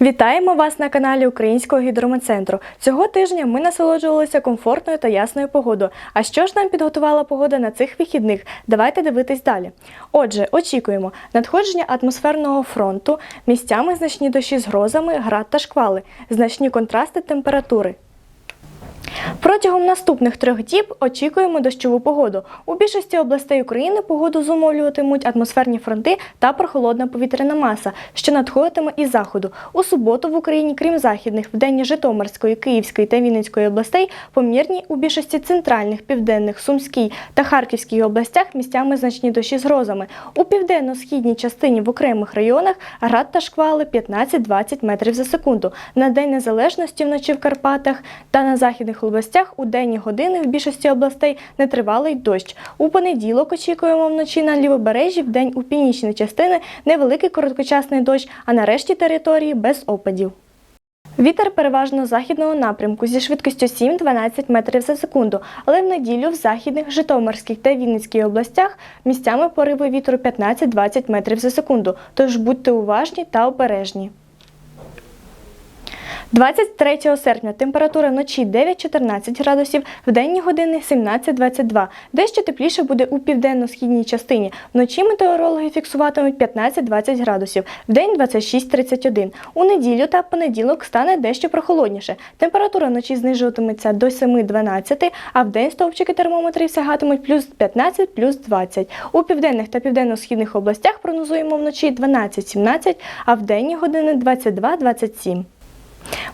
Вітаємо вас на каналі Українського гідрометцентру. Цього тижня ми насолоджувалися комфортною та ясною погодою. А що ж нам підготувала погода на цих вихідних? Давайте дивитись далі. Отже, очікуємо надходження атмосферного фронту, місцями значні дощі з грозами, град та шквали, значні контрасти температури. Протягом наступних трьох діб очікуємо дощову погоду. У більшості областей України погоду зумовлюватимуть атмосферні фронти та прохолодна повітряна маса, що надходитиме із заходу. У суботу в Україні, крім західних, в день Житомирської, Київської та Вінницької областей, помірні у більшості центральних, південних, Сумській та Харківській областях місцями значні дощі з грозами. У південно-східній частині в окремих районах град та шквали 15-20 метрів за секунду. На День Незалежності вночі в Карпатах та на західних областях у денні години в більшості областей нетривалий дощ. У понеділок очікуємо вночі на лівобережжі, в день у північній частини невеликий короткочасний дощ, а на решті території без опадів. Вітер переважно західного напрямку зі швидкістю 7-12 метрів за секунду, але в неділю в західних, Житомирських та Вінницькій областях місцями пориви вітру 15-20 метрів за секунду, тож будьте уважні та обережні. 23 серпня температура вночі 9-14 градусів, в денні години 17-22. Дещо тепліше буде у південно-східній частині. Вночі метеорологи фіксуватимуть 15-20 градусів, в день 26-31. У неділю та понеділок стане дещо прохолодніше. Температура вночі знижуватиметься до 7-12, а в день стовпчики термометрів сягатимуть плюс 15, плюс 20. У південних та південно-східних областях прогнозуємо вночі 12-17, а в денні години 22-27.